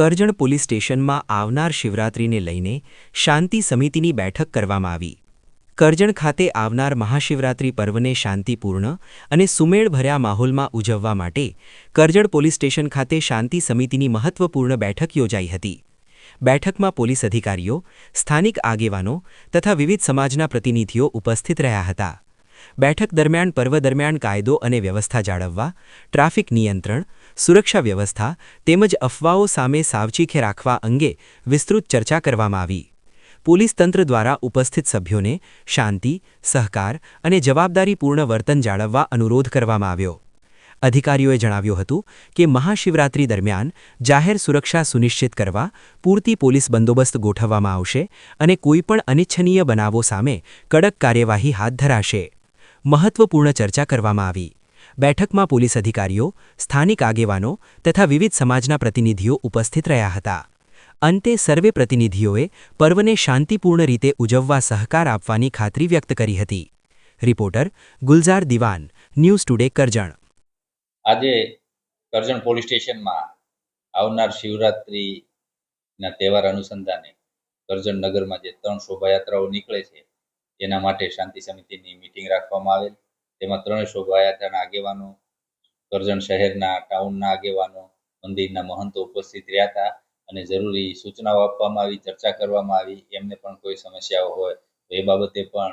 Karjan police સ્ટેશનમાં આવનાર શિવરાત્રિને લઈને શાંતિ સમિતિની બેઠક કરવામાં આવી. કરજણ ખાતે આવનાર મહાશિવરાત્રિ પર્વને શાંતિપૂર્ણ અને સુમેળભર્યા માહોલમાં ઉજવવા માટે કરજણ પોલીસ સ્ટેશન ખાતે શાંતિ સમિતિની મહત્વપૂર્ણ બેઠક યોજાઈ હતી. બેઠકમાં પોલીસ અધિકારીઓ, સ્થાનિક આગેવાનો તથા વિવિધ સમાજના પ્રતિનિધિઓ ઉપસ્થિત રહ્યા હતા. બેઠક દરમિયાન પર્વ દરમિયાન કાયદો અને વ્યવસ્થા જાળવવા, ટ્રાફિક નિયંત્રણ, સુરક્ષા વ્યવસ્થા તેમજ અફવાઓ સામે સાવચીખે રાખવા અંગે વિસ્તૃત ચર્ચા કરવામાં આવી. પોલીસ તંત્ર દ્વારા ઉપસ્થિત સભ્યોને શાંતિ, સહકાર અને જવાબદારીપૂર્ણ વર્તન જાળવવા અનુરોધ કરવામાં આવ્યો. અધિકારીઓએ જણાવ્યું હતું કે મહાશિવરાત્રી દરમિયાન જાહેર સુરક્ષા સુનિશ્ચિત કરવા પૂરતી પોલીસ બંદોબસ્ત ગોઠવવામાં આવશે અને કોઈપણ અનિચ્છનીય બનાવો સામે કડક કાર્યવાહી હાથ ધરાશે. મહત્વપૂર્ણ ચર્ચા કરવામાં આવી. બેઠકમાં પોલીસ અધિકારીઓ, સ્થાનિક આગેવાનો તથા વિવિધ સમાજના પ્રતિનિધિઓ ઉપસ્થિત રહ્યા હતા. અંતે સર્વે પ્રતિનિધિઓએ પર્વને શાંતિપૂર્ણ રીતે ઉજવવા સહકાર આપવાની ખાતરી વ્યક્ત કરી હતી. રિપોર્ટર ગુલઝાર દિવાન, ન્યૂઝ ટુડે, કરજણ. આજે કરજણ પોલીસ સ્ટેશનમાં આવનાર શિવરાત્રિના તહેવાર અનુસંધાને કરજણ નગરમાં જે ત્રણ શોભાયાત્રાઓ નીકળે છે એના માટે શાંતિ સમિતિની મિટિંગ રાખવામાં આવેલ. તેમાં ત્રણ શોભાયાત્રાના આગેવાનો, કરજણ શહેરના, ટાઉનના આગેવાનો, મંદિરના મહંતો ઉપસ્થિત રહ્યા હતા અને જરૂરી સૂચનાઓ આપવામાં આવી, ચર્ચા કરવામાં આવી. એમને પણ કોઈ સમસ્યાઓ હોય તો એ બાબતે પણ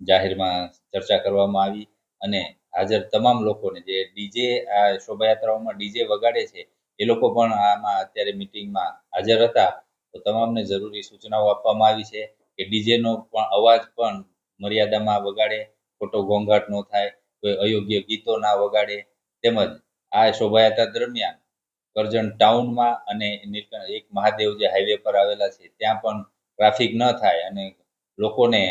જાહેરમાં ચર્ચા કરવામાં આવી અને હાજર તમામ લોકોને જે ડીજે, આ શોભાયાત્રાઓમાં ડીજે વગાડે છે, એ લોકો પણ આમાં અત્યારે મિટિંગમાં હાજર હતા. તો તમામને જરૂરી સૂચનાઓ આપવામાં આવી છે. કે ડીજેનો પણ અવાજ પણ મર્યાદામાં વગાડે, ખોટો ઘોંઘાટ ન થાય, કોઈ અયોગ્ય ગીતો ના વગાડે. તેમજ આ શોભાયાત્રા દરમિયાન કરજણ ટાઉનમાં અને એક મહાદેવ જે હાઈવે પર આવેલા છે, ત્યાં પણ ટ્રાફિક ન થાય અને લોકોને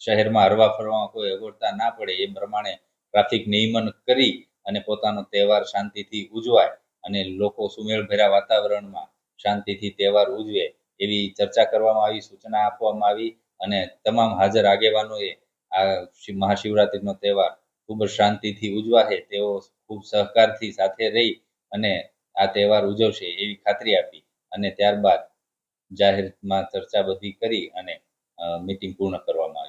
શહેરમાં હરવા ફરવામાં કોઈ અગવડતા ના પડે, એ પ્રમાણે ટ્રાફિક નિયમન કરી અને પોતાનો તહેવાર શાંતિથી ઉજવાય અને લોકો સુમેળભર્યા વાતાવરણમાં શાંતિથી તહેવાર ઉજવે. એવી ચર્ચા કરવામાં આવી, સૂચના આપવામાં આવી અને તમામ હાજર આગેવાનોએ આ મહાશિવરાત્રિનો તહેવાર ખૂબ જ શાંતિથી ઉજવાશે. તેઓ ખૂબ સહકારથી સાથે રહી અને આ તહેવાર ઉજવશે એવી ખાતરી આપી અને ત્યારબાદ જાહેરમાં ચર્ચા બધી કરી અને મિટિંગ પૂર્ણ કરવામાં